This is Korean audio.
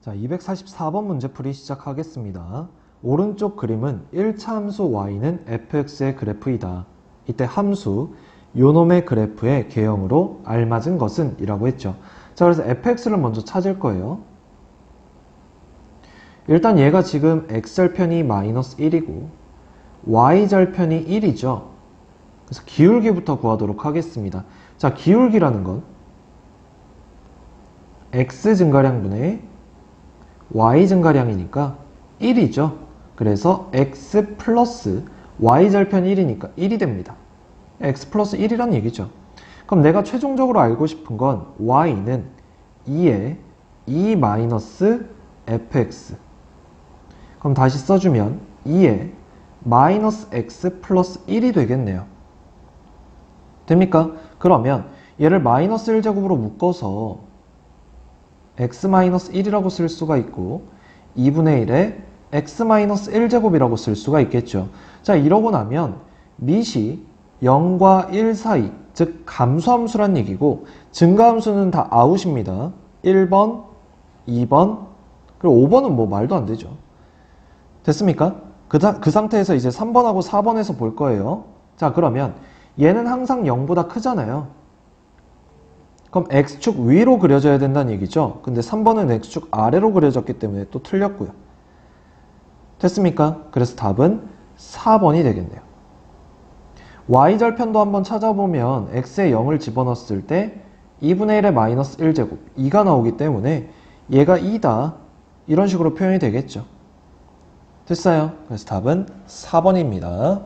자, 244번 문제 풀이 시작하겠습니다. 오른쪽 그림은 1차 함수 y는 fx의 그래프이다. 이때 함수 요놈의 그래프의 개형으로 알맞은 것은 이라고 했죠. 자, 그래서 fx를 먼저 찾을 거예요. 일단 얘가 지금 x절편이 마이너스 1이고 y절편이 1이죠. 그래서 기울기부터 구하도록 하겠습니다. 자, 기울기라는 건 x 증가량분의 y 증가량이니까 1이죠. 그래서 x 플러스 y 절편 1이니까 1이 됩니다. x 플러스 1이란 얘기죠. 그럼 내가 최종적으로 알고 싶은 건 y는 2에 2 마이너스 fx 그럼 다시 써주면 2에 마이너스 x 플러스 1이 되겠네요. 됩니까? 그러면 얘를 마이너스 1제곱으로 묶어서 x-1이라고 쓸 수가 있고 2분의 1에 x-1제곱이라고 쓸 수가 있겠죠. 자 이러고 나면 밑이 0과 1 사이 즉 감소함수란 얘기고 증가함수는 다 아웃입니다. 1번, 2번, 그리고 5번은 뭐 말도 안 되죠. 됐습니까? 그, 다- 그 상태에서 이제 3번하고 4번에서 볼 거예요. 자 그러면 얘는 항상 0보다 크잖아요. 그럼 x축 위로 그려져야 된다는 얘기죠. 근데 3번은 x축 아래로 그려졌기 때문에 또 틀렸고요. 됐습니까? 그래서 답은 4번이 되겠네요. y절편도 한번 찾아보면 x에 0을 집어넣었을 때 2분의 1의 마이너스 1제곱 2가 나오기 때문에 얘가 2다 이런 식으로 표현이 되겠죠. 됐어요. 그래서 답은 4번입니다.